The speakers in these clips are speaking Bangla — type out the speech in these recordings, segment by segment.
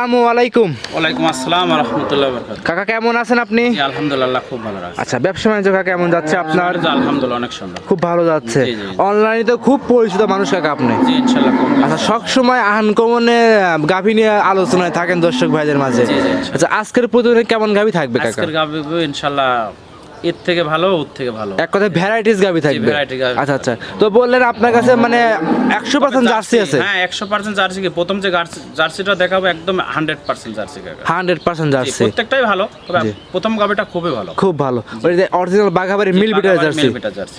আসসালামু আলাইকুম। ওয়ালাইকুম আসসালাম রহমতুল্লাহ কাকা কেমন আছেন আপনি? আলহামদুলিল্লাহ খুব ভালো আছি। আচ্ছা ব্যবসা বাণিজ্য কাকা কেমন যাচ্ছে আপনার? আলহামদুলিল্লাহ অনেক সুন্দর। খুব ভালো যাচ্ছে। অনলাইনে তো খুব পরিচিত মানুষ কাকা আপনি। জি ইনশাআল্লাহ আচ্ছা সব সময় আনকমনে গাভী নিয়ে আলোচনায় থাকেন দর্শক ভাইদের মাঝে। আচ্ছা আজকের প্রতিদিনে কেমন গাভী থাকবে কাকা? আজকের গাবি ইনশাল্লাহ এর থেকে ভালো ওর থেকে ভালো। এক কথায় ভ্যারাইটিস গাভী থাকবে। আচ্ছা আচ্ছা। তো বললেন আপনার কাছে মানে একশো পার্সেন্ট জার্সি আছে? হ্যাঁ একশো পার্সেন্ট জার্সি কি? প্রথম যে জার্সি- জার্সিটা দেখাবো একদম hundred percent jersey hundred percent jersey. প্রত্যেকটাই ভালো প্রথম গাবিটা খুবই ভালো। খুব ভালো। ওই যে অরিজিনাল বাঘাবাড়ি মিল বিটার জার্সি।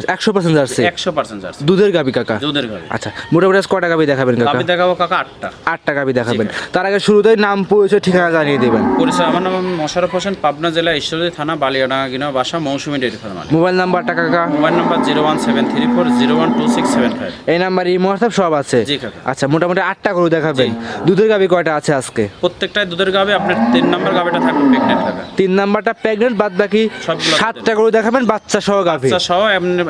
একশো পার্সেন্ট জার্সি। একশো পার্সেন্ট জার্সি। দুধের গাভী কাকা? দুধের গাবি। আচ্ছা মোটামুটি কটা গাভী দেখাবেন কাকা? গাবি দেখাবো কাকা আটটা। আটটা গাভী দেখাবেন। তার আগে শুরুতেই নাম পরিচয় ঠিকানা জানিয়ে দেবেন। পরিচয় আমার নাম মোশারফ হোসেন পাবনা জেলা ঈশ্বরদী থানা বালিয়াডাঙ্গা গিনা বাসা মৌসুমী ডেয়ারি ফার্ম মোবাইল নাম্বারটা কাকা? Mobile number zero one seven three four zero one two six seven five এই নাম্বার এই হোয়াটসঅ্যাপ সব আছে? জি কাকা। আচ্ছা মোটামুটি আটটা গরু দেখাবেন। দুধের গাভী কয়টা আছে আজকে? প্রত্যেকটাই দুধের গাবে আপনার তিন নাম্বার গাবেটা থাকবে প্রেগনেন্ট থাকা তিন নাম্বারটা প্রেগনেন্ট বাদ বাকি সাতটা গরু দেখাবেন বাচ্চা সহ গাভী। বাচ্চা সহ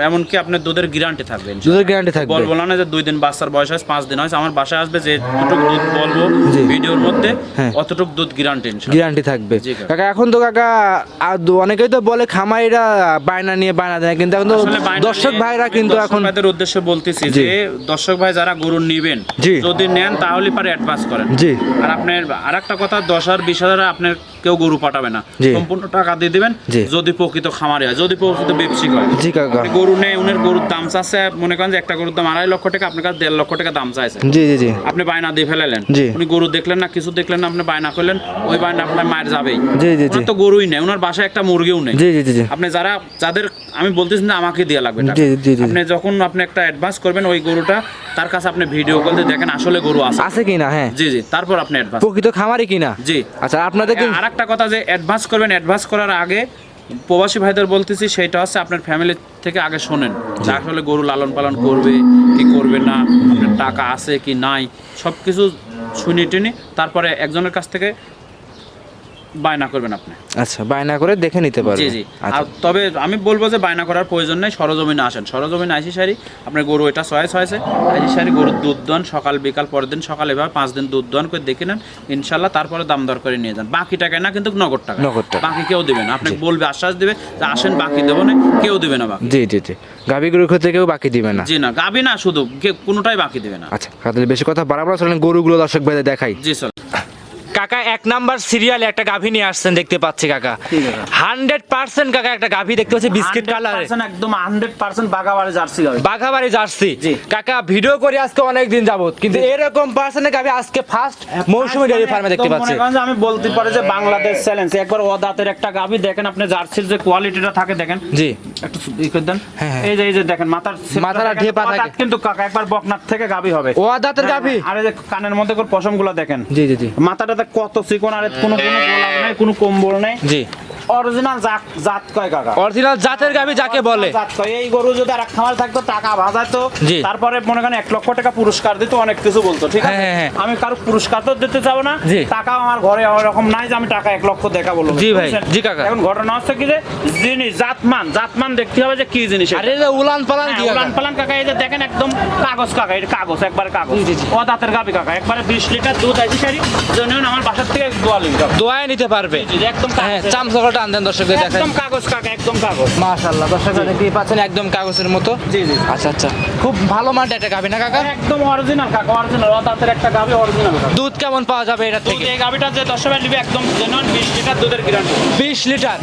এমনকি আপনার দুধের গ্যারান্টি থাকবে দুধের গ্যারান্টি থাকবে। বলব না যে দুই দিন বাচ্চার বয়স হয় পাঁচ দিন হয় আমার বাসায় আসবে যে দুটুক দুধ বলব ভিডিওর মধ্যে হ্যাঁ। অতটুক দুধ গ্যারান্টি গ্যারান্টি থাকবে। কাকা। কাকা এখন তো কাকা অনেকেই তো বলে খামারিরা বায়না নিয়ে বায়না দেয় কিন্তু এখন দর্শক ভাইরা কিন্তু এখন ভাইদের উদ্দেশ্যে বলতেছি যে দর্শক ভাই যারা গরু নিবেন। যদি নেন তাহলে পারে অ্যাডভান্স করেন। জি। আর আপনার আর একটা কথা দশ হাজার বিশ হাজার আপনার কেউ গরু পাঠাবে না। সম্পূর্ণ টাকা দিয়ে দিবেন যদি প্রকৃত খামারি হয় যদি প্রকৃত ব্যবসায়িক হয়। জি কাকা। গরু নেই উনের গরুর দাম চাচ্ছে মনে করেন যে একটা গরুর দাম আড়াই লক্ষ টাকা আপনার কাছে দেড় লক্ষ টাকা দাম চাইছে। জি জি জি। আপনি বায়না দিয়ে ফেলালেন। উনি গরু দেখলেন না কিছু দেখলেন না আপনি বায়না করলেন ওই বায়না আপনার মায়ের যাবেই। জি, জি, জি। তো গরুই নেই ওনার বাসায় একটা মুরগিও নেই। জি জি জি আপনি যারা যাদের আমি বলতেছি না আমাকে দেওয়া লাগবে। আপনি যখন আপনি একটা অ্যাডভান্স করবেন ওই গরুটা তার কাছে আপনি ভিডিও কল দিয়ে দেখেন আসলে গরু আছে আছে কি না হ্যাঁ। জি জি তারপর আপনি অ্যাডভান্স প্রকৃত খামারি কিনা? জি। আচ্ছা আপনাদের কি আর একটা কথা যে অ্যাডভান্স করবেন অ্যাডভান্স করার আগে প্রবাসী ভাইদের বলতেছি সেইটা হচ্ছে আপনার ফ্যামিলি থেকে আগে শোনেন যে আসলে গরু লালন পালন করবে কি করবে না আপনার টাকা আছে কি নাই সব কিছু শুনি টেনে তারপরে একজনের কাছ থেকে বায়না করবেন আপনি। আচ্ছা বায়না করে দেখে নিতে পারবেন। জি। জি আচ্ছা। আর তবে আমি বলব যে বায়না করার প্রয়োজন নেই সরজমিনে আসেন। সরজমিনে আইসি সারি আপনার গরু এটা চয়েস হয়েছে। আইসি সারি গরুর দুধ দন সকাল বিকাল পরের দিন সকাল এভাবে পাঁচ দিন দুধ দন করে দেখে নেন। ইনশাল্লাহ তারপরে দাম দর করে নিয়ে যান। বাকি টাকায় না কিন্তু নগদ টাকা নগদ টাকা। বাকি কেউ দেবে না। আপনাকে বলবে আশ্বাস দেবে যে আসেন বাকি দেবো না কেউ দেবে না বাকি। জি জি জি। গাভী গরুর ক্ষেত্রে কেউ বাকি দিবে না। জি না গাবি না শুধু কোনোটাই বাকি দেবে না। আচ্ছা তাহলে বেশি কথা বাড়াবো চলেন গরুগুলো দর্শক ভাইদের দেখাই। জি স্যার এক নাম্বার সিরিয়ালে একটা গাভী নিয়ে আসছেন দেখতে পাচ্ছি কাকা। হান্ড্রেড পার্সেন্ট কাকা একটা গাভী দেখতে পাচ্ছি বিস্কিট কালারে একদম হান্ড্রেড পার্সেন্ট বাগাবাড়ি জার্সি গাবি বাঘাবাড়ি জার্সি। কাকা ভিডিও করে আজকে অনেক দিন যাবত কিন্তু এরকম পার্সেন্টের গাভী আজকে ফার্স্ট মৌসুমী ডেয়ারি ফার্মে দেখতে পাচ্ছি। আমি বলতে পারি যে বাংলাদেশ চ্যালেঞ্জ একবার ও দাঁতের একটা গাবি দেখেন আপনি জার্সির যে কোয়ালিটিটা থাকে দেখেন। জি। একটু ই করে দেন। হ্যাঁ, হ্যাঁ। এই যে এই যে দেখেন মাথার মাথার আর ঢেপা থাকে। কিন্তু কাকা একবার বকনার থেকে গাবি হবে। ও দাঁতের গাভী আর এই যে কানের মধ্যে করে পশমগুলো দেখেন। জি জি জি। মাথাটাতে কত চিকন আর কোনো কোনো গোলাপ নাই কোনো কম্বল নাই। জি। অরিজিনাল জাত জাত কয় কাকা? অরিজিনাল জাতের গাভী যাকে বলে। জাত কয়। এই গরু যদি আর খামার থাকতো টাকা ভাজাতো তারপরে মনে করেন এক লক্ষ টাকা পুরস্কার দিত অনেক কিছু বলতো ঠিক আছে? হ্যাঁ, হ্যাঁ, হ্যাঁ। আমি কারও পুরস্কার তো দিতে যাব না টাকা আমার ঘরে ওরকম নাই যে আমি টাকা এক লক্ষ দেখা বলব জি ভাই, জি কাকা। এখন ঘটনা হচ্ছে কি যে জিনিস জাতমান জাতমান দেখতে হবে যে কি জিনিস আরে যে উলান পালান কি উলান? পালান কাকা এই যে দেখেন একদম কাগজ কাকা এটা কাগজ একবারে কাগজ। ও দাঁতের গাবি কাকা একবারে বিশ লিটার দুধ আছে সারি জন্য আমার বাসার থেকে দোয়া লিখি কাকা দোয়ায় নিতে পারবে। একদম হ্যাঁ কাগজ দর্শকদের দেখাই। একদম কাগজ কাকা একদম কাগজ। মাশাআল্লাহ দর্শকরা দেখতেই পাচ্ছেন একদম কাগজের মতো। জি জি আচ্ছা আচ্ছা। খুব ভালো মানটা একটা গাভী না কাকা? একদম অরিজিনাল কাকা অরিজিনাল একটা গাবি অরিজিনাল দুধ কেমন পাওয়া যাবে এটা থেকে? এই গাবিটা যে নিবে একদম জেনুইন বিশ লিটার দুধের গ্যারান্টি বিশ লিটার?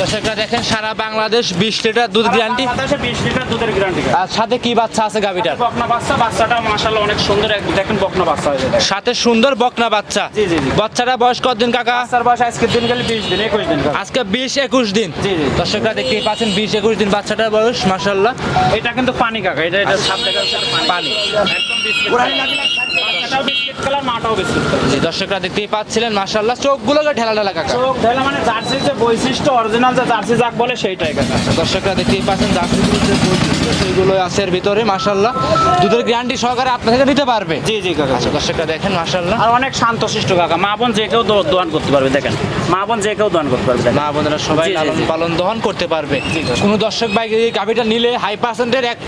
দর্শকরা দেখেন সারা বাংলাদেশ বিশ লিটার দুধ গ্যারান্টি বাংলাদেশে বিশ লিটার দুধের গ্যারান্টি আর সাথে কি বাচ্চা আছে গাভীটার বকনা বাচ্চা বাচ্চাটা মাশাআল্লাহ অনেক সুন্দর দেখেন বকনা বাচ্চা হয়েছে দেখেন। সাথে সুন্দর বকনা বাচ্চা। জি, জি, জি। বাচ্চাটা বয়স কতদিন কাকা? বাচ্চার বয়স আজকের দিন গেলে আজকে বিশ একুশ দিন। জি, জি। দর্শকরা দেখতেই পাচ্ছেন বিশ একুশ দিন বাচ্চাটার বয়স মাসাল্লাহ এটা কিন্তু পানি কাকা এটা এটা পানি। একদম বিস্কিট বিস্কিট কালার মাটাও বিস্কিট কালার দর্শকরা দেখতেই পাচ্ছিলেন মাসাল্লাহ চোখগুলোকে ঢেলা ঢেলা কাকা। চোখ ঢেলা মানে জার্সির যে বৈশিষ্ট্য অরিজিনাল যে জার্সি যাক বলে সেইটাই কাকা। দর্শকরা দেখতেই পাচ্ছেন জার্সিগুলোর যে বৈশিষ্ট্য সেইগুলো আছে এর ভিতরে মাসাল্লাহ দুধের গ্যারান্টি সহকারে আপনার থেকে নিতে পারবে। জি জি কাকা আচ্ছা দর্শকরা দেখেন মাসাল্লাহ আর অনেক শান্তশিষ্ট কাকা। মা বোন যে কেউ দোয়ান করতে পারবে দেখেন। মা বোন যে কেউ দোয়ান করতে পারবে মা বোনেরা সবাই লালন পালন দহন করতে পারবে। কোনো দর্শক ভাই গাভিটা নিলে হাই পার্সেন্টের এক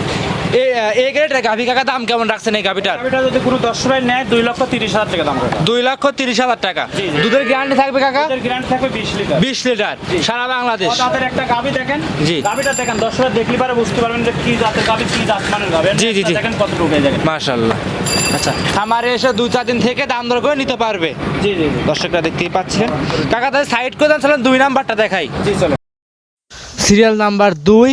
এই গ্রেডের গাভি কাকা দাম কেমন রাখছেন এই গাভিটার? এটা যদি কোনো ভাই নেয় দুই লক্ষ তিরিশ হাজার টাকা দাম দুই লক্ষ তিরিশ হাজার টাকা। দুধের গ্যারান্টি থাকবে কাকা? গ্রান্ট থাকবে বিশ লিটার। বিশ লিটার সারা বাংলাদেশ। তাদের একটা গাভি দেখেন। জি। গাভিটা দেখেন হাজার দেখলে পারে বুঝতে পারবেন যে কি জাতের গাভি কি জাত মানের গাভি। জি, জি, জি। দেখেন কত ঢুকে দেখেন। মাশাল্লাহ আচ্ছা। খামারে এসে দু চার দিন থেকে দাম দর করে নিতে পারবে। জি জি দর্শকরা দেখতেই পাচ্ছেন। কাকা তাহলে সাইড করে দেন দুই নাম্বারটা দেখাই। জি চলো সিরিয়াল নাম্বার দুই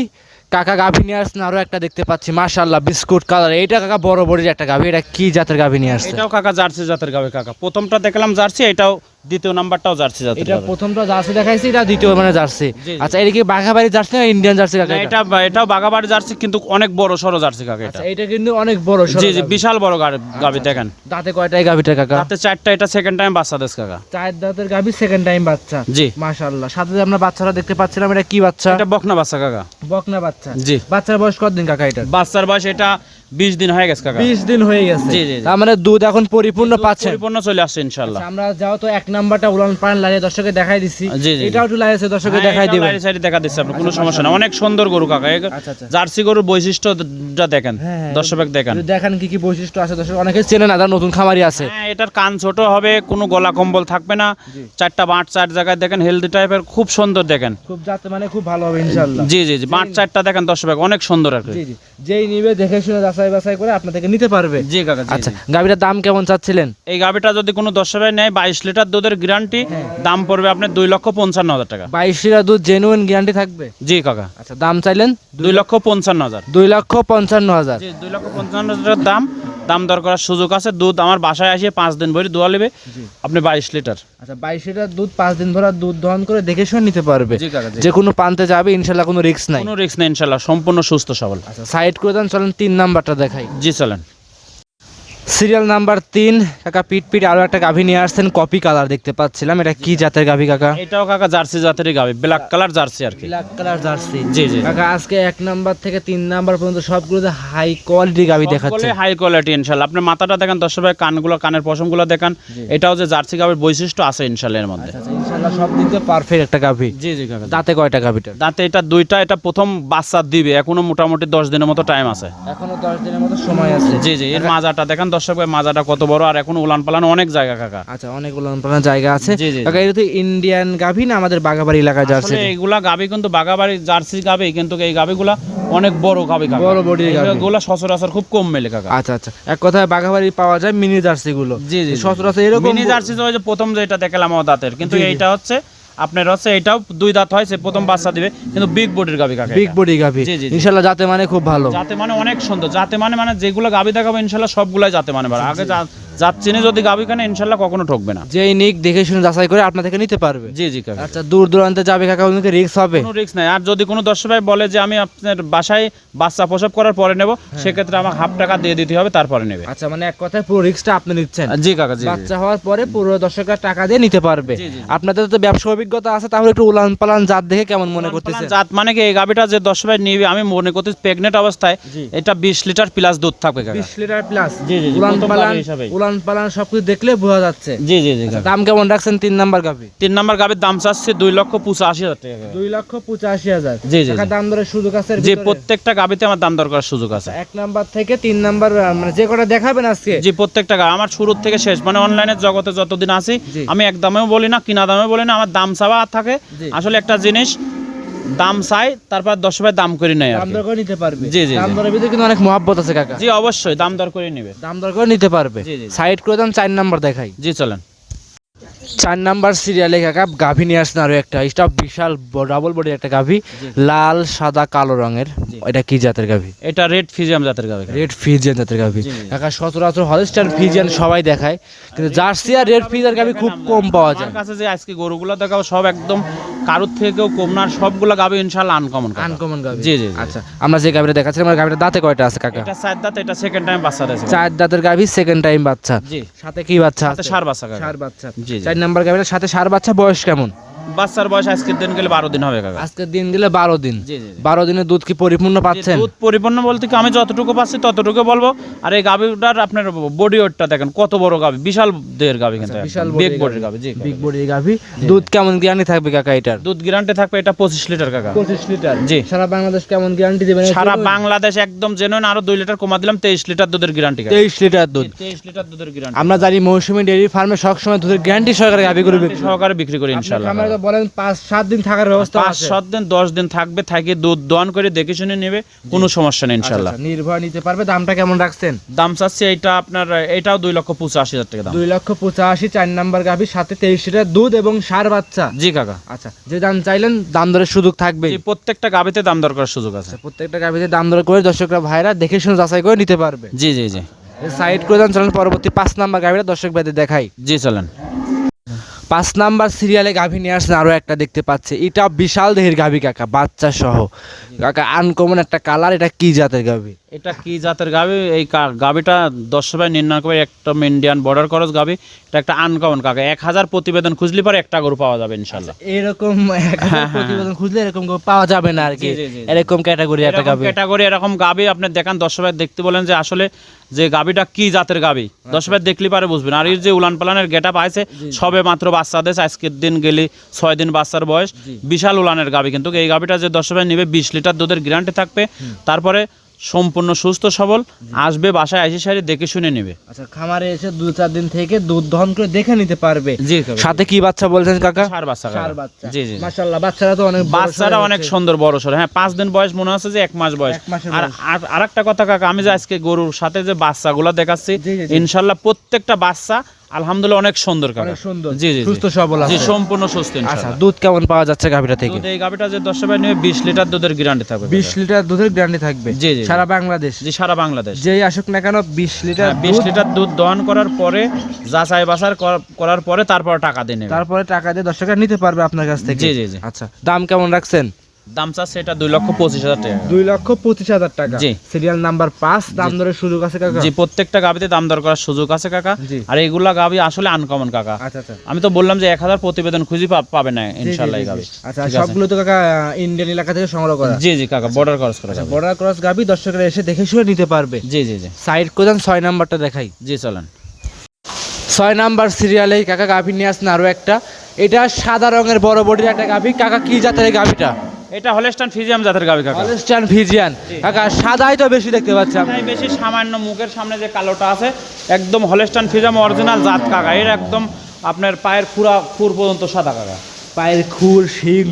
কাকা গাভী নিয়ে আসছেন, আরও একটা দেখতে পাচ্ছি মাশাল্লাহ বিস্কুট, কালার। এইটা কাকা বড় বড় একটা গাভী, এটা কি জাতের গাভী নিয়ে আসছে এটাও কাকা জার্সি জাতের গাভী, কাকা। প্রথমটা দেখলাম জার্সি, এটাও দ্বিতীয় নাম্বারটাও জার্সি জাতের এটা প্রথমটা জার্সি দেখাইছি এটা দ্বিতীয় মানে জার্সি। আচ্ছা এটা কি বাঘাবাড়ি জার্সি না ইন্ডিয়ান জার্সি কাকা এটা? এটা এটাও বাগাবাড়ি জার্সি কিন্তু অনেক বড় সরো জার্সি কাকা এটা আচ্ছা এটা। কিন্তু অনেক বড় সড়ো জি জি বিশাল বড় গাড়ি- গাভি দেখেন। দাঁতে কয়টাই গাভীটা কাকা? তাতে চারটা এটা সেকেন্ড টাইম বাচ্চা দেশ কাকা। চার দাঁতের গাভী সেকেন্ড টাইম বাচ্চা। জি। মাশাল্লাহ সাথে যে আমরা বাচ্চারা দেখতে পাচ্ছিলাম এটা কি বাচ্চা? এটা বকনা বাচ্চা কাকা। বকনা বাচ্চা। জি। বাচ্চার বয়স কতদিন কাকা এটা বাচ্চার বয়স এটা বিশ দিন হয়ে গেছে কাকা। বিশ দিন হয়ে গেছে। জি, জি। তার মানে দুধ এখন পরিপূর্ণ পাচ্ছেন পরিপূর্ণ চলে আসছে ইনশাল্লাহ আচ্ছা, আমরা যাও তো এক নাম্বারটা উলান পান লাগিয়ে দর্শকে দেখাই দিছি। জি, জি, জি। এটাও একটু দর্শকে দেখাই হ্যাঁ, দিবেন। সাইডে দেখা দিচ্ছে আপনার কোনো সমস্যা না অনেক সুন্দর গরু কাকা। আচ্ছা, আচ্ছা। জার্সি গরুর বৈশিষ্ট্যটা দেখেন। হ্যাঁ, হ্যাঁ। দর্শক দেখেন। দেখান কি কি বৈশিষ্ট্য আছে দর্শক অনেকে চেনে না তার নতুন খামারি আছে। হ্যাঁ এটার কান ছোট হবে কোনো গলা কম্বল থাকবে না। চারটা বাঁট চার জায়গায় দেখেন হেলদি টাইপের খুব সুন্দর দেখেন। খুব যাতে মানে খুব ভালো হবে ইনশাআল্লাহ। জি জি জি বাঁট চারটা দেখেন দর্শক অনেক সুন্দর আর কি। জি জি। যেই নিবে দেখে শুনে যাচাই বাছাই করে আপনার থেকে নিতে পারবে। জি কাকা জি, আচ্ছা। গাভীটার দাম কেমন চাচ্ছিলেন? এই গাভীটা যদি কোনো দর্শক নেয় বাইশ লিটার দুধের গ্যারান্টি দাম পড়বে আপনার দুই লক্ষ পঞ্চান্ন হাজার টাকা। বাইশ লিটার দুধ জেনুইন গ্যারান্টি থাকবে? জি কাকা। আচ্ছা দাম চাইলেন? দুই লক্ষ পঞ্চান্ন হাজার। দুই লক্ষ পঞ্চান্ন হাজার। জি দুই লক্ষ পঞ্চান্ন হাজার দাম। দাম দর করার সুযোগ আছে দুধ আমার বাসায় আসে পাঁচ দিন ভরে দোয়া নেবে। আপনি বাইশ লিটার। আচ্ছা বাইশ লিটার দুধ পাঁচ দিন ধরে দুধ দহন করে দেখে শুনে নিতে পারবে। যে কোনো প্রান্তে যাবে ইনশাল্লাহ কোনো রিস্ক নাই। কোনো রিস্ক নাই ইনশাল্লাহ সম্পূর্ণ সুস্থ সবল। আচ্ছা সাইড করে দেন চলেন তিন নাম্বারটা দেখাই। জি চলেন। সিরিয়াল নাম্বার তিন। কাকা পিট পিট আরও একটা গাভী নিয়ে আসছেন। কপি কালার দেখতে পাচ্ছিলাম। এটা কি জাতের গাভী কাকা? এটাও কাকা জার্সি জাতেরই গাভী। ব্ল্যাক কালার জার্সি আর কি। Black colour jersey. জি জি। কাকা আজকে এক নাম্বার থেকে তিন নাম্বার পর্যন্ত সবগুলোতে হাই কোয়ালিটি গাভী দেখাচ্ছে। হাই কোয়ালিটি ইনশাল্লাহ। আপনি মাথাটা দেখেন দর্শক ভাই কানগুলো কানের পশমগুলো দেখেন। এটাও যে জার্সি গাবির বৈশিষ্ট্য আছে ইনশাল্লাহ এর মধ্যে। আচ্ছা ইনশাআল্লাহ সব দিক দিয়ে পারফেক্ট একটা গাভী। জি জি কাকা। দাঁতে কয়টা গাভীটা দাঁতে এটা দুইটা এটা প্রথম বাচ্চা দিবে। এখনও মোটামুটি দশ দিনের মতো টাইম আছে। এখনও দশ দিনের মতো সময় আছে। জি জি এর মাজাটা দেখেন দর্শক ভাই মাজাটা কত বড় আর এখন উলান পালান অনেক জায়গা কাকা। আচ্ছা অনেক উলানপালান জায়গা আছে। কাকা এটা তো ইন্ডিয়ান গাভী না আমাদের বাগাবাড়ি এলাকায় জার্সি এইগুলা গাবি কিন্তু বাগাবাড়ি জার্সি গাবি কিন্তু এই গাবিগুলা অনেক বড় গাবি কাকা। বড় বডির গাভী। এগুলা সচরাচর খুব কম মেলে কাকা। আচ্ছা আচ্ছা। এক কথায় বাগাবাড়ি পাওয়া যায় মিনি জার্সি গুলো জি জি। সচরাচর এরকম মিনি জার্সি যে প্রথম যেটা দেখালাম আমার দাঁতের কিন্তু। এইটা হচ্ছে আপনার হচ্ছে এটাও দুই দাঁত হয় সে প্রথম বাচ্চা দিবে কিন্তু বিগ বডির গাবি কাকা বিগ। বডি জি। ইনশাআল্লাহ যাতে মানে খুব ভালো যাতে মানে অনেক সুন্দর যাতে মানে মানে যেগুলো গাবি দেখাবো ইনশাআল্লাহ সবগুলাই যাতে মানে ভালো আগে জাত চিনে যদি গাবি কেনে ইনশাল্লাহ কখনো ঠকবে না। যেই নিক দেখে শুনে যাচাই করে আপনার থেকে নিতে পারবে। জি জি কাকা। আচ্ছা দূর দূরান্তে যাবে কাকা ওদিকে রিস্ক হবে। কোনো রিস্ক নাই। আর যদি কোনো দর্শক ভাই বলে যে আমি আপনার বাসায় বাচ্চা প্রসব করার পরে নেব সেক্ষেত্রে আমাকে হাফ টাকা দিয়ে দিতে হবে তারপরে নেবে। আচ্ছা মানে এক কথায় পুরো রিস্কটা আপনি নিচ্ছেন। জি কাকা জি। বাচ্চা হওয়ার পরে পুরো দর্শকরা টাকা দিয়ে নিতে পারবে। আপনাদের তো ব্যবসা অভিজ্ঞতা আছে তাহলে একটু উলান পালান জাত দেখে কেমন মনে করতেছে জাত মানে কি এই গাবিটা যে দশ ভাই নিবে আমি মনে করতে প্রেগনেন্ট অবস্থায় এটা বিশ লিটার প্লাস দুধ থাকবে বিশ লিটার প্লাস জি, জি, উলান প্রথম পালান সবকিছু দেখলে বোঝা যাচ্ছে। জি জি জি দাম কেমন রাখছেন তিন নাম্বার গাভী তিন নম্বর গাবির দাম চাচ্ছে দুই লক্ষ পঁচাশি হাজার টাকা দুই লক্ষ পঁচাশি হাজার। জি, জি, দাম দরের সুযোগ আছে প্রত্যেকটা গাবিতে আমার দাম দর করার সুযোগ আছে। এক নাম্বার থেকে তিন নাম্বার মানে যে কটা দেখাবেন আজকে? জি প্রত্যেকটা আমার শুরুর থেকে শেষ মানে অনলাইনের জগতে যতদিন আছি আমি এক দামেও বলি না কিনা দামেও বলি না আমার দাম চাওয়া থাকে। আসলে একটা জিনিস দাম চাই তারপর দশ ভাই দাম করে নেয় দাম দর করে নিতে পারবে? জি, জি, দাম দরের ভিতরে কিন্তু অনেক মহাব্বত আছে কাকা। জি অবশ্যই দাম দর করে নিবে। দাম দর করে নিতে পারবে। সাইড করে দেন চার নাম্বার দেখাই। জি চলেন। চার নাম্বার সিরিয়ালে কাকা গাভী নিয়ে আসছেন আরও একটা। এটা বিশাল ডাবল বডির একটা গাভী। লাল সাদা কালো রঙের। এটা কি জাতের গাভী? এটা রেড ফিজিয়াম জাতের গাবে রেড ফিজিয়ান জাতের গাভী। কাকা সচরাচর হলস্টার ফিজিয়ান সবাই দেখায়। কিন্তু জার্সি আর রেড ফিজিয়ান গাভী খুব কম পাওয়া যায়। কাছে যে আজকে গরুগুলো দেখাবো সব একদম কারুর থেকেও কম না সবগুলো গাবে ইনশাল্লাহ আনকমন আনকমন গাভী। জি, জি। আচ্ছা আমরা যে গাভীটা দেখাচ্ছি আমার গাভীটা দাঁতে কয়টা আছে কাকা? এটা সাত দাঁত এটা সেকেন্ড টাইম বাচ্চা দিয়েছে চার দাঁতের গাভী সেকেন্ড টাইম বাচ্চা। জি। সাথে কি বাচ্চা সাথে? সার বাচ্চা। সার বাচ্চা। জি। চার নাম্বার গাভীটার সাথে সার বাচ্চা বয়স কেমন বাচ্চার বয়স আজকের দিন গেলে বারো দিন হবে কাকা। আজকের দিন গেলে বারো দিন। বারো দিনের দুধ কি পরিপূর্ণ পাচ্ছেন? দুধ পরিপূর্ণ বলতে কি আমি যতটুকু পাচ্ছি ততটুকু বলব। আর এই গাভিটার আপনার বডি ওয়েটটা দেখেন কত বড় গাভি বিশাল দেহের গাভি কিন্তু আচ্ছা, বিশাল বিগ বডির গাভি। জি বিগ বডি গাভি। দুধ কেমন গ্যারান্টি থাকবে কাকা এটার? দুধ গ্যারান্টি থাকবে এটা পঁচিশ লিটার কাকা। পঁচিশ লিটার। জি। সারা বাংলাদেশ কেমন গ্যারান্টি দেবেন? সারা বাংলাদেশ একদম জেনুইন আরও দুই লিটার কমা দিলাম তেইশ লিটার দুধের গ্যারান্টি তেইশ লিটার দুধ। তেইশ লিটার দুধের গ্যারান্টি আমরা জানি মৌসুমী ডেয়ারি ফার্মে সবসময় দুধের গ্যারান্টি সহকারে গাভি বিক্রি সহকারে বিক্রি করি তো বলেন পাঁচ সাত দিন থাকার ব্যবস্থা পাঁচ সাত দিন দশ দিন থাকবে থাকে দুধ দন করে দেখে শুনে নেবে কোনো সমস্যা নেই ইনশাল্লাহ। আচ্ছা, নির্ভয় নিতে পারবে। দামটা কেমন রাখছেন? দাম চাচ্ছে এইটা আপনার এটাও দুই লক্ষ পঁচাশি হাজার টাকা দাম। দুই লক্ষ পঁচাশি চার নাম্বার গাভি সাথে তেইশ লিটার দুধ এবং সার বাচ্চা। জি কাকা। আচ্ছা যে দাম চাইলেন দাম দরের সুযোগ থাকবে প্রত্যেকটা গাবিতে দাম দর করার সুযোগ আছে। প্রত্যেকটা গাভিতে দাম দর করে দর্শকরা ভাইরা দেখে শুনে যাচাই করে নিতে পারবে। জি জি জি। সাইড করে দেন চলেন পরবর্তী পাঁচ নাম্বার গাভিটা দর্শক ভাইদের দেখাই। জি চলেন। পাঁচ নাম্বার সিরিয়ালে গাভী নিয়ে আসছেন আরও একটা দেখতে পাচ্ছে। এটা বিশাল দেহের গাভী, কাকা, বাচ্চা সহ। কাকা আনকমন একটা কালার এটা কি জাতের গাভী? এটা কি জাতের গাবি? এই গাবিটা দশ নির্ণয় করে একটা ইন্ডিয়ান বর্ডার করস গাবি এটা একটা আনকমন কাকা। এক হাজার প্রতিবেদন খুঁজলি পরে একটা গরু পাওয়া যাবে ইনশাল্লাহ। এরকম প্রতিবেদন খুঁজলে এরকম পাওয়া যাবে না আর কি। এরকম ক্যাটাগরি একটা গাভী ক্যাটাগরি এরকম গাবি আপনি দেখান দশ ভাই দেখতে বলেন যে আসলে যে গাবিটা কি জাতের গাবি। দশ ভাই দেখলি পারে বুঝবেন। আর এই যে উলান পালানের গেটা পাইছে সবে মাত্র বাচ্চা দেশ আজকের দিন গেলে ছয় দিন বাচ্চার বয়স। বিশাল উলানের গাবি। কিন্তু এই গাবিটা যে দশ ভাই নেবে বিশ লিটার দুধের গ্যারান্টি থাকবে। তারপরে সম্পূর্ণ সুস্থ সবল আসবে বাসায় আইসি সারি দেখে শুনে নেবে। আচ্ছা খামারে এসে দু চার দিন থেকে দুধ দহন করে দেখে নিতে পারবে। জি সাথে কি বাচ্চা বলছেন কাকা? সার বাচ্চা সার বাচ্চা। জি জি মাশাআল্লাহ বাচ্চারা তো অনেক বাচ্চারা অনেক সুন্দর বড় সর হ্যাঁ পাঁচ দিন বয়স মনে হচ্ছে যে এক মাস বয়স। আর আর- আরেকটা কথা কাকা আমি যে আজকে গরুর সাথে যে বাচ্চাগুলো দেখাচ্ছি। ইনশাল্লাহ প্রত্যেকটা বাচ্চা আলহামদুলিল্লাহ অনেক সুন্দর কাকা সুন্দর। জি জি সুস্থ সবল আছে। সম্পূর্ণ সুস্থ আচ্ছা দুধ কেমন পাওয়া যাচ্ছে গাভীটা থেকে? এই গাবিটা যে দশ টাকা নিয়ে বিশ লিটার দুধের গ্যারান্টি থাকবে বিশ লিটার দুধের গ্যারান্টি থাকবে? জি, জি। সারা বাংলাদেশ? জি সারা বাংলাদেশ। যেই আসুক না কেন বিশ লিটার বিশ দুধ, লিটার দুধ দহন করার পরে যাচাই বাছার করার পরে তারপর টাকা দিয়ে নেবে। তারপরে টাকা দিয়ে দশ টাকা নিতে পারবে আপনার কাছ থেকে। জি, জি, জি। আচ্ছা দাম কেমন রাখছেন? দাম চাচ্ছে এটা দুই লক্ষ পঁচিশ হাজার টাকা। দুই লক্ষ পঁচিশ হাজার টাকা। জি। সিরিয়াল নাম্বার পাঁচ দাম দরের সুযোগ আছে কাকা? জি প্রত্যেকটা গাবিতে দাম দর করার সুযোগ আছে কাকা। আর এইগুলা গাবি আসলে আনকমন কাকা। আচ্ছা আচ্ছা। আমি তো বললাম যে এক হাজার প্রতিবেদন খুঁজি পাবে না ইনশাল্লাহ গাবি। আচ্ছা সবগুলো তো কাকা ইন্ডিয়ান এলাকা থেকে সংগ্রহ করা। জি জি কাকা বর্ডার ক্রস করা বর্ডার ক্রস গাবি দর্শকরা এসে দেখে শুনে নিতে পারবে। জি জি জি। সাইড কোদান ছয় নাম্বারটা দেখাই। জি চলেন। ছয় নাম্বার সিরিয়ালে কাকা গাভি নিয়ে আসছেন আরও একটা। এটা সাদা রঙের বড় বডির একটা গাভি কাকা কি জাতের গাভিটা এটা হলেস্টান ফিজিয়াম জাতের গাবি কাকা। Holstein Friesian. কাকা সাদাই তো বেশি দেখতে পাচ্ছি আমি। বেশি সামান্য মুখের সামনে যে কালোটা আছে একদম হলেস্টান ফিজিয়াম অরিজিনাল জাত কাকা। এর একদম আপনার পায়ের পুরো ফুর পর্যন্ত সাদা কাকা। পায়ের খুর শিং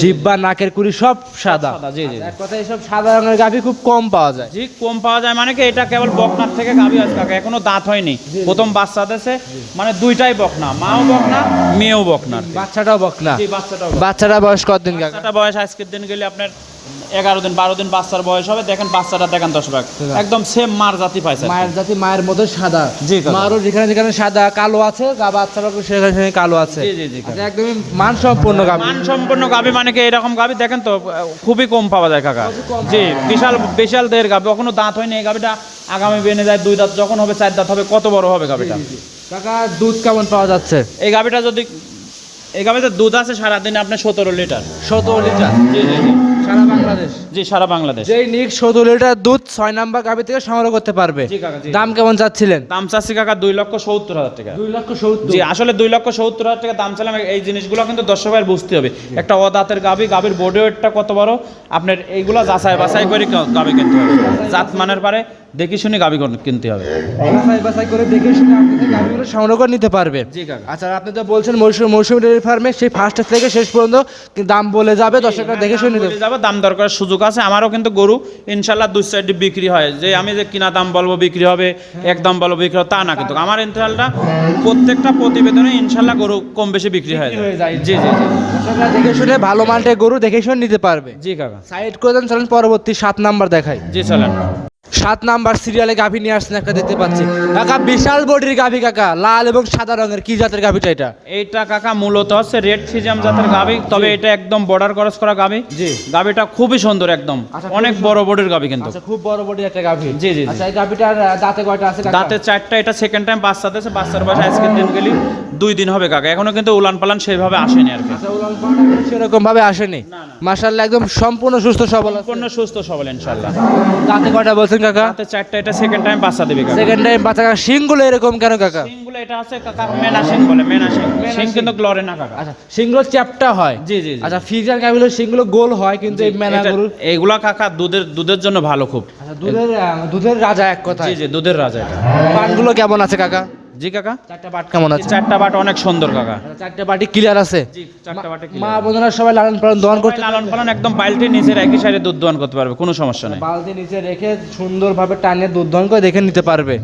জিব্বা নাকের কুড়ি সব সাদা। জি জি কথা এসব সাদা রঙের গাভি খুব কম পাওয়া যায়। জি কম পাওয়া যায় মানে কি এটা কেবল বকনার থেকে গাভী আছে কাকা এখনও দাঁত হয়নি। প্রথম বাচ্চা দেশে মানে দুইটাই বকনা মাও বকনা মেয়েও বকনা বাচ্চাটাও বকনা। বাচ্চাটাও বাচ্চাটা বয়স কতদিন কাকা? বাচ্চাটা বয়স আজকের দিন গেলে আপনার এগারো দিন বারো দিন বাচ্চার বয়স হবে দেখেন বাচ্চাটা দেখেন দশ ভাগ একদম সেম মার জাতি পাইছে মায়ের জাতি মায়ের মতো সাদা। জি, মারও যেখানে যেখানে সাদা কালো আছে গা বাচ্চারও সেখানে সেখানে কালো আছে। জি, জি, জি, আচ্ছা, একদমই মান সম্পূর্ণ গাভি। মান সম্পন্ন গাবি মানে কি এরকম গাবি দেখেন তো খুবই কম পাওয়া যায় কাকা। জি বিশাল বিশাল দেহের গাবি কখনো দাঁত হয়নি এই গাবিটা আগামী বেনে যায় দুই দাঁত যখন হবে চার দাঁত হবে কত বড় হবে গাবিটা কাকা দুধ কেমন পাওয়া যাচ্ছে? এই গাবিটা যদি এই গাবিতে দুধ আছে সারাদিনে আপনার সতেরো লিটার। সতেরো লিটার। জি জি জি। সারা বাংলাদেশ। জি সারা বাংলাদেশ। যেই নিক সতেরো লিটার দুধ ছয় নাম্বার গাভি থেকে সংগ্রহ করতে পারবে। জি কাকা জি। দাম কেমন চাচ্ছিলেন? দাম চাচ্ছি কাকা দুই লক্ষ সত্তর হাজার টাকা। দুই লক্ষ সত্তর? জি আসলে দুই লক্ষ সত্তর হাজার টাকা দাম চালাম এই জিনিসগুলো কিন্তু দর্শকের বুঝতে হবে। একটা অদাঁতের গাবি গাবির বডি ওয়েটটা কত বড়। আপনার এইগুলো যাচাই বাছাই করে গাবি কিনতে হবে। জাত মানের পারে দেখি শুনে গাবি কিনতে হবে। বাছাই বাছাই করে দেখে শুনে আপনি সংগ্রহ করে নিতে পারবে। জি কাকা। আচ্ছা আপনি তো বলছেন মৌসুম মৌসুমী ডেয়ারি ফার্মে সেই ফার্স্ট থেকে শেষ পর্যন্ত দাম বলে যাবে দর্শকরা দেখে শুনে নিতে যাবে দাম দরকার সুযোগ আছে আমারও কিন্তু গরু ইনশাল্লাহ দুই সাইডে বিক্রি হয়। যে আমি যে কিনা দাম বলব বিক্রি হবে এক দাম বলব বিক্রি হবে তা না কিন্তু। আমার ইনশাল্লাহ প্রত্যেকটা প্রতিবেদনে ইনশাল্লাহ গরু কম বেশি বিক্রি হয়। জি জি জি। দেখে শুনে ভালো মালটা গরু দেখে শুনে নিতে পারবে। জি কাকা। সাইড করে দেন চলেন পরবর্তী সাত নাম্বার দেখাই। জি চলেন। সাত নাম্বার সিরিয়ালে গাভী নিয়ে আসছেন একটা দেখতে পাচ্ছি। কাকা বিশাল বডির গাভী কাকা লাল এবং সাদা রঙের। কি জাতের গাভীটা এটা? এইটা কাকা মূলত হচ্ছে রেড সিজাম জাতের গাভী তবে এটা একদম বর্ডার ক্রস করা গাবি জি। গাভীটা খুবই সুন্দর একদম। আচ্ছা, অনেক বড় বডির গাবি কিন্তু। আচ্ছা খুব বড় বডির একটা গাভী। জি, জি। আচ্ছা এই গাভীটার দাঁতে কয়টা আছে কাকা? দাঁতে চারটা এটা সেকেন্ড টাইম বাচ্চা দিয়েছে বাচ্চার বাসা আজকের দিন গেলি দুই দিন হবে কাকা। এখনও কিন্তু উলান পালান সেইভাবে আসেনি আর কি। আচ্ছা সেরকম ভাবে আসেনি। মাশাআল্লাহ একদম সম্পূর্ণ সুস্থ সবল। সম্পূর্ণ সুস্থ সবল ইনশাল্লাহ দাঁতে কয়টা বলছেন কাকা? রাতে চারটা এটা সেকেন্ড টাইম বাচ্চা দেবে কাকা। সেকেন্ড টাইম বাচ্চা কাকা। শিংগুলো এরকম কেন কাকা? সিংগুলো এটা আছে কাকা মেনা সিং বলে মেনা সিং সিং কিন্তু গ্লোরে না কাকা। আচ্ছা শিংগুলো চ্যাপটা হয়। জি জি। আচ্ছা ফিজার কাবিলো শিংগুলো গোল হয় কিন্তু এই মেনা গুলো এগুলা কাকা দুধের দুধের জন্য ভালো খুব। আচ্ছা দুধের দুধের রাজা এক কথা। জি জি দুধের রাজা এটা। পানগুলো কেমন আছে কাকা? জি কাকা? চারটা বাট কেমন আছে চারটা বাট অনেক সুন্দর কাকা। আচ্ছা, চারটা বাটি ক্লিয়ার আছে? জি চারটা বাটে মা বোনেরা সবাই লালন পালন দহন করতে লালন পালন একদম বালতি নিচে একই সাইডে দুধ দোয়ান করতে পারবে কোনো সমস্যা নেই। বালতি নিচে রেখে সুন্দরভাবে টানিয়ে দুধ দহন করে দেখে নিতে পারবে।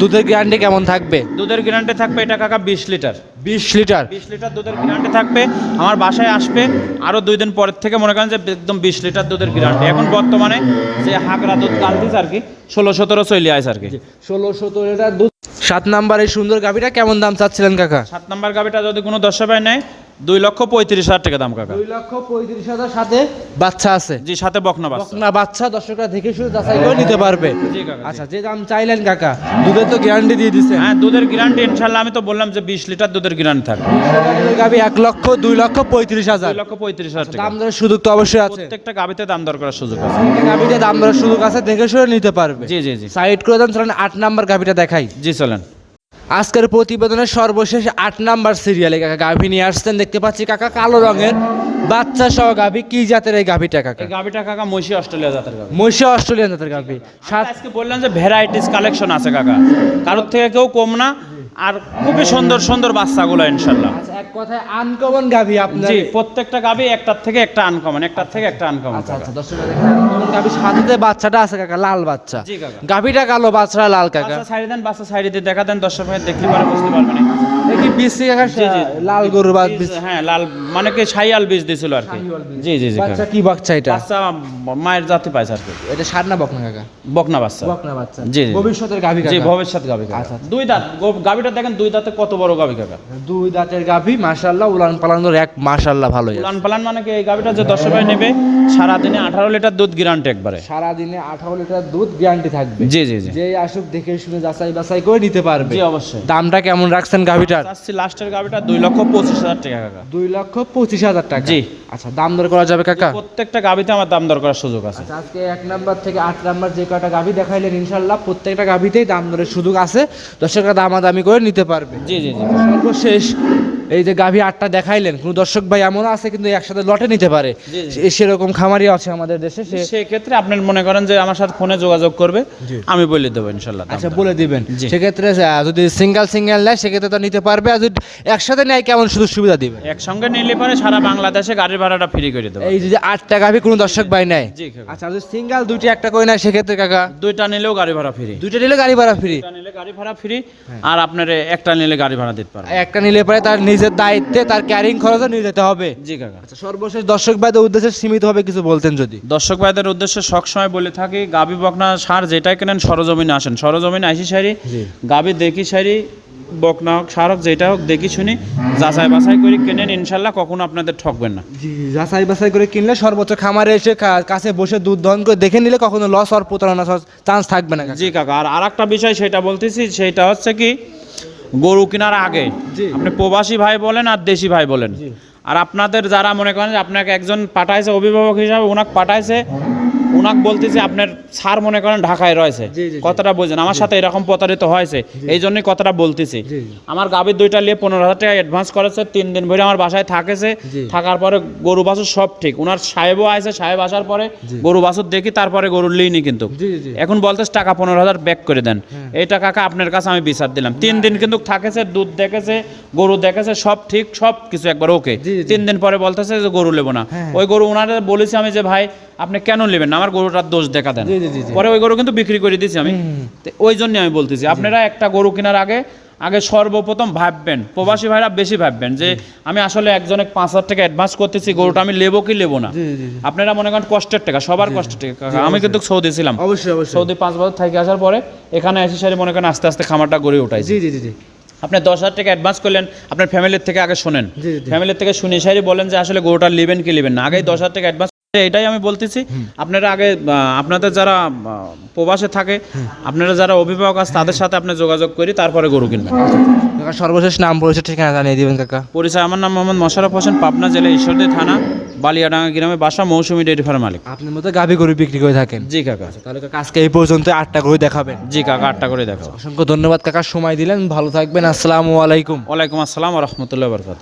দুধের গ্যারান্টি কেমন থাকবে? দুধের গ্যারান্টি থাকবে এটা কাকা বিশ লিটার। বিশ লিটার? বিশ লিটার দুধের গ্যারান্টি থাকবে আমার বাসায় আসবে আরও দুই দিন পরের থেকে মনে করেন যে একদম বিশ লিটার দুধের গ্যারান্টি এখন বর্তমানে যে হাগরা দুধ কাল দিস আর কি ষোলো সতেরো চলে আসে আর কি। ষোলো সতেরো লিটার দুধ সাত নাম্বার এই সুন্দর গাভিটা কেমন দাম চাচ্ছিলেন কাকা? সাত নাম্বার গাভীটা যদি কোনো দশ ভাই নেয় দুই লক্ষ পঁয়ত্রিশ হাজার টাকা দাম কাকা। দুই লক্ষ পঁয়ত্রিশ হাজার সাথে বাচ্চা আছে। জি সাথে বকনা বাচ্চা। না বাচ্চা দর্শকরা দেখে শুধু যাচাই করে নিতে পারবে। জি কাকা আচ্ছা যে দাম চাইলেন কাকা দুধের তো গ্যারান্টি দিয়ে দিচ্ছেন হ্যাঁ দুধের গ্যারান্টি আমি তো বললাম যে বিশ লিটার দুধের গ্যারান্টি থাকবে। গাভি এক লক্ষ দুই লক্ষ পঁয়ত্রিশ হাজার। দুই লক্ষ পঁয়ত্রিশ হাজার টাকা। দাম দরের সুযোগ তো অবশ্যই আছে। প্রত্যেকটা গাবিতে দাম দর করার সুযোগ আছে। গাভিতে দাম দরের সুযোগ আছে দেখে শুনে নিতে পারবে। জি জি জি। সাইড করে দেন চলেন আট নাম্বার গাভিটা দেখাই। জি চলেন। আজকের প্রতিবেদনের সর্বশেষ আট নাম্বার সিরিয়ালে কাকা গাভি নিয়ে আসছেন। দেখতে পাচ্ছি কাকা কালো রঙের। বাচ্চা সহ গাভী কি জাতের এই গাভীটা কাকা? গাভীটা কাকা মহিষী অস্ট্রেলিয়া জাতের গাভী। মহিষী অস্ট্রেলিয়া জাতের গাভী। আজকে বললাম যে ভ্যারাইটিস কালেকশন আছে কাকা। কারোর থেকে কেউ কম না আর খুবই সুন্দর সুন্দর বাচ্চাগুলো ইনশাল্লাহ। আচ্ছা এক কথায় আনকমন গাভি আপনি জি প্রত্যেকটা গাবি একটার থেকে একটা আনকমন একটার থেকে একটা আনকমন আচ্ছা আচ্ছা দর্শক গাভি সাথে বাচ্চাটা আছে কাকা লাল বাচ্চা। জি কাকা। গাভিটা কালো বাচ্চাটা লাল কাকা। সাইড দেন বাচ্চা সাইড দিয়ে দেখা দেন দর্শক ভাই দেখলে পরে বুঝতে পারবেন। কি বিসি কাকা জি, জি। লাল গরু বা বীজ, হ্যাঁ লাল মানে কি সাইয়াল বীজ দিছিল আর কি। জি জি জি বাচ্চা কি বাচ্চা এটা? বাচ্চা মায়ের জাতি পাইছে আর কি। এটা সার না বকনা কাকা? বকনা বাচ্চা। বকনা বাচ্চা। জি, জি। ভবিষ্যতের গাভি জি ভবিষ্যৎ গাবি কাকা। আচ্ছা, আচ্ছা। দুই দাঁত। গো- গাবিটা দেখেন দুই দাঁতে কত বড় গাবি কাকা। দুই দাঁতের গাভি মাশাআল্লাহ উলান পালানোর এক মাশাআল্লাহ ভালোই উলান পালান মানে কি এই গাবিটা যে দশ ভাই নেবে সারাদিনে আঠারো লিটার দুধ গ্যারান্টি একবারে। সারাদিনে আঠারো লিটার দুধ গ্যারান্টি থাকবে। জি জি জি। যে আসুক দেখে শুনে যাচাই বাছাই করে নিতে পারবে। জি অবশ্যই। দামটা কেমন রাখছেন গাভিটার? চাচ্ছি লাস্টের গাবিটা দুই লক্ষ পঁচিশ হাজার টাকা কাকা। দুই লক্ষ পঁচিশ হাজার টাকা? জি। আচ্ছা দাম দর করা যাবে কাকা? প্রত্যেকটা গাবিতে আমার দাম দর করার সুযোগ আছে। আচ্ছা আজকে এক নাম্বার থেকে আট নাম্বার যে কয়টা গাভি দেখাইলেন ইনশাল্লাহ প্রত্যেকটা গাভিতেই দাম দরের সুযোগ আছে। দর্শকরা দামাদামি করে নিতে পারবে। জি জি জি। সর্বশেষ এই যে গাভী আটটা দেখাইলেন কোনো দর্শক ভাই এমন আছে কিন্তু একসাথে লটে নিতে পারে? সেরকম খামারি আছে আমাদের দেশে সেক্ষেত্রে আপনার মনে করেন যে আমার সাথে ফোনে যোগাযোগ করবে আমি বলে দেবো ইনশাল্লাহ আচ্ছা বলে দিবেন। সেক্ষেত্রে যদি সিঙ্গেল সিঙ্গেল নেয় সেক্ষেত্রে তো নিতে পারবে আর যদি একসাথে নেয় কেমন সুযোগ সুবিধা দিবে? একসঙ্গে নিলে পরে সারা বাংলাদেশে গাড়ির ভাড়াটা ফ্রি করে দেবো। এই যদি আটটা গাভী কোনো দর্শক ভাই নেয়? আচ্ছা যদি সিঙ্গেল দুইটি একটা করে নেয় সেক্ষেত্রে কাকা? দুইটা নিলেও গাড়ি ভাড়া ফ্রি দুইটা নিলে গাড়ি ভাড়া ফ্রি দুইটা নিলে গাড়ি ভাড়া ফ্রি আর আপনার একটা নিলে গাড়ি ভাড়া দিতে পারবে। একটা নিলে পরে তার নিজের দায়িত্বে তার ক্যারিং খরচও নিয়ে যেতে হবে। জি কাকা। আচ্ছা সর্বশেষ দর্শক ভাইদের উদ্দেশ্যে সীমিত হবে কিছু বলতেন যদি। দর্শক ভাইদের উদ্দেশ্যে সবসময় বলে থাকি গাবি বকনা সার যেটাই কেনেন সরজমিনে আসেন। সরজমিনে আইসি সারি। গাবি দেখি সারি বকনা হোক সার হোক যেটা হোক দেখি শুনি যাচাই বাছাই করে কেনেন ইনশাল্লাহ কখনো আপনাদের ঠকবেন না। জি যাচাই বাছাই করে কিনলে সর্বোচ্চ খামারে এসে কা- কাছে বসে দুধ দহন করে দেখে নিলে কখনো লস আর প্রতারণা চান্স থাকবে না কাকা। জি কাকা আর আরেকটা বিষয় সেটা বলতেছি সেটা হচ্ছে কি গরু কেনার আগে। আপনি প্রবাসী ভাই বলেন আর দেশি ভাই বলেন। আর আপনাদের যারা মনে করেন আপনাকে একজন পাঠাইছে অভিভাবক হিসাবে ওনাকে পাঠাইছে ওনাক বলতেছে আপনার স্যার মনে করেন ঢাকায় রয়েছে। কথাটা বুঝেন। আমার সাথে এরকম প্রতারিত হয়েছে। এই জন্যই কথাটা বলতেছি। আমার গাভীর দুইটা নিয়ে পনেরো হাজার টাকা অ্যাডভান্স করেছে তিন দিন ভরে আমার বাসায় থাকেছে। থাকার পরে গরু বাছুর সব ঠিক। ওনার সাহেবও আছে সাহেব আসার পরে গরু বাছুর দেখি তারপরে গরু লিনি কিন্তু। এখন বলতেছে টাকা পনেরো হাজার ব্যাক করে দেন। এই টাকাকে আপনার কাছে আমি বিচার দিলাম। তিন দিন কিন্তু থাকেছে দুধ দেখেছে গরু দেখেছে সব ঠিক সব কিছু একবার ওকে। তিন দিন পরে বলতেছে যে গরু নেব না। হ্যাঁ। ওই গরু ওনারে বলেছি আমি যে ভাই আপনি কেন নেবেন না? আমার গরুটার দোষ দেখা দেন। পরে ওই গরু কিন্তু বিক্রি করে দিয়েছি আমি। ওই জন্য আমি বলতেছি আপনারা একটা গরু কেনার আগে আগে সর্বপ্রথম ভাববেন প্রবাসী ভাইরা বেশি ভাববেন যে আমি আসলে একজনে পাঁচ হাজার টাকা অ্যাডভান্স করতেছি গরুটা আমি লেবো কি লেবো না? আপনারা মনে করেন কষ্টের টাকা সবার কষ্টের টাকা। আমি কিন্তু সৌদি ছিলাম। অবশ্যই অবশ্যই। সৌদি পাঁচ বছর থেকে আসার পরে এখানে এসে সারি মনে করেন আস্তে আস্তে খামারটা গড়ে উঠাইছি। জি জি জি আপনি দশ হাজার টাকা অ্যাডভান্স করলেন আপনার ফ্যামিলির থেকে আগে শোনেন। ফ্যামিলির থেকে শুনে সারি বলেন যে আসলে গরুটা নেবেন কি নেবেন না? আগেই দশ হাজার টাকা অ্যাডভান্স এটাই আমি বলতেছি। আপনারা আগে আপনাদের যারা প্রবাসে থাকে আপনারা যারা অভিভাবক আছে তাদের সাথে আপনি যোগাযোগ করি তারপরে গরু কিনবেন। কাকা সর্বশেষ নাম পরিচয় ঠিকানা জানিয়ে দিবেন কাকা। পরিচয় আমার নাম মোহাম্মদ মোশারফ হোসেন পাবনা জেলা ঈশ্বরদী থানা বালিয়াডাঙ্গা গ্রামে বাসা মৌসুমী ডেয়ারি ফার্ম মালিক। আপনার মতো গাভি গরু বিক্রি করে থাকেন। জি কাকা। তাহলে কাকা আজকে এই পর্যন্ত আটটা গরু দেখাবেন। জি কাকা আটটা করে দেখো অসংখ্য ধন্যবাদ কাকা সময় দিলেন ভালো থাকবেন আসসালামু আলাইকুম। ওয়ালাইকুম আসসালাম রহমতুল্লাহ বরকাত